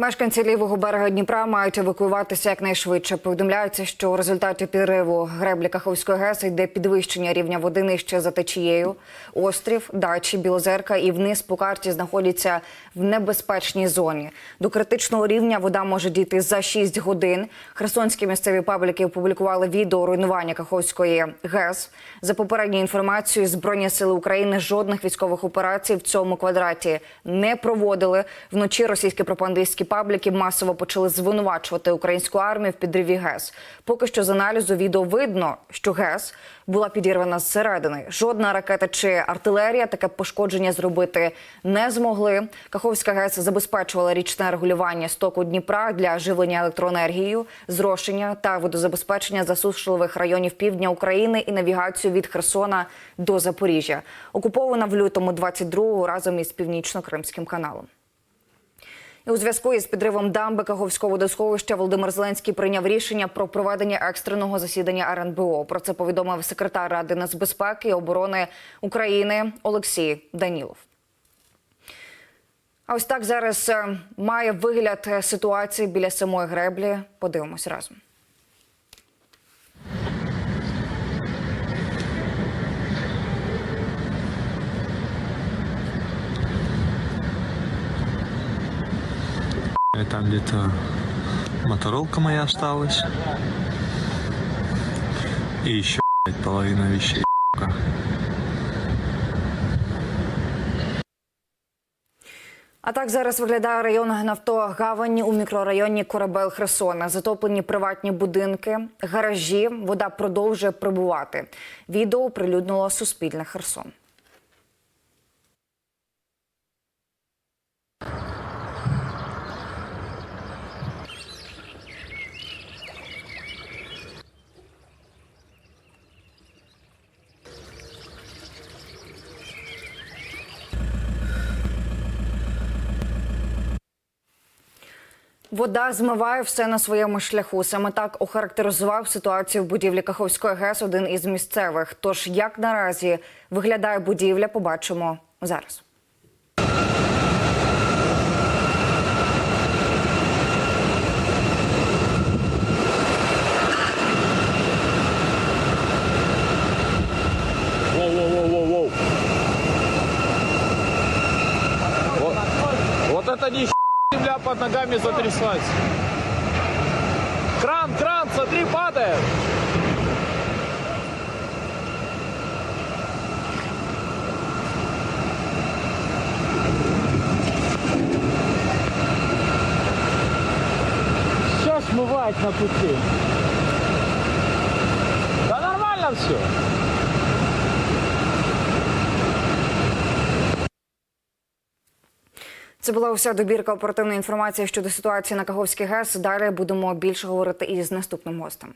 Мешканці лівого берега Дніпра мають евакуюватися якнайшвидше. Повідомляється, що у результаті підриву греблі Каховської ГЕС йде підвищення рівня води нижче за течією. Острів, дачі, Білозерка і вниз по карті знаходяться в небезпечній зоні. До критичного рівня вода може дійти за 6 годин. Херсонські місцеві пабліки опублікували відео руйнування Каховської ГЕС. За попередньою інформацією, Збройні сили України жодних військових операцій в цьому квадраті не проводили. Вночі російські пропагандистські пабліки масово почали звинувачувати українську армію в підриві ГЕС. Поки що з аналізу відео видно, що ГЕС була підірвана зсередини. Жодна ракета чи артилерія таке пошкодження зробити не змогли. Каховська ГЕС забезпечувала річне регулювання стоку Дніпра для живлення електроенергією, зрошення та водозабезпечення засушливих районів півдня України і навігацію від Херсона до Запоріжжя. Окупована в лютому 22-го разом із північно-кримським каналом. У зв'язку із підривом дамби Каховського водосховища Володимир Зеленський прийняв рішення про проведення екстреного засідання РНБО. Про це повідомив секретар Ради нацбезпеки і оборони України Олексій Данілов. А ось так зараз е, має вигляд е, ситуації біля самої греблі. Подивимось разом. И там где-то моторолка моя осталась. И еще блядь, половина вещей. А так зараз виглядає район Нафтогавані у мікрорайоні Корабель Херсона. Затоплені приватні будинки, гаражі. Вода продовжує прибувати. Відео оприлюднило Суспільне Херсон. Вода змиває все на своєму шляху. Саме так охарактеризував ситуацію в будівлі Каховської ГЕС один із місцевих. Тож як наразі виглядає будівля, побачимо зараз. Вот, это не земля под ногами затряслась. Кран, кран, смотри, падает. Все смывает на пути. Да нормально все. Це була уся добірка оперативної інформації щодо ситуації на Каховській ГЕС. Далі будемо більше говорити із наступним гостем.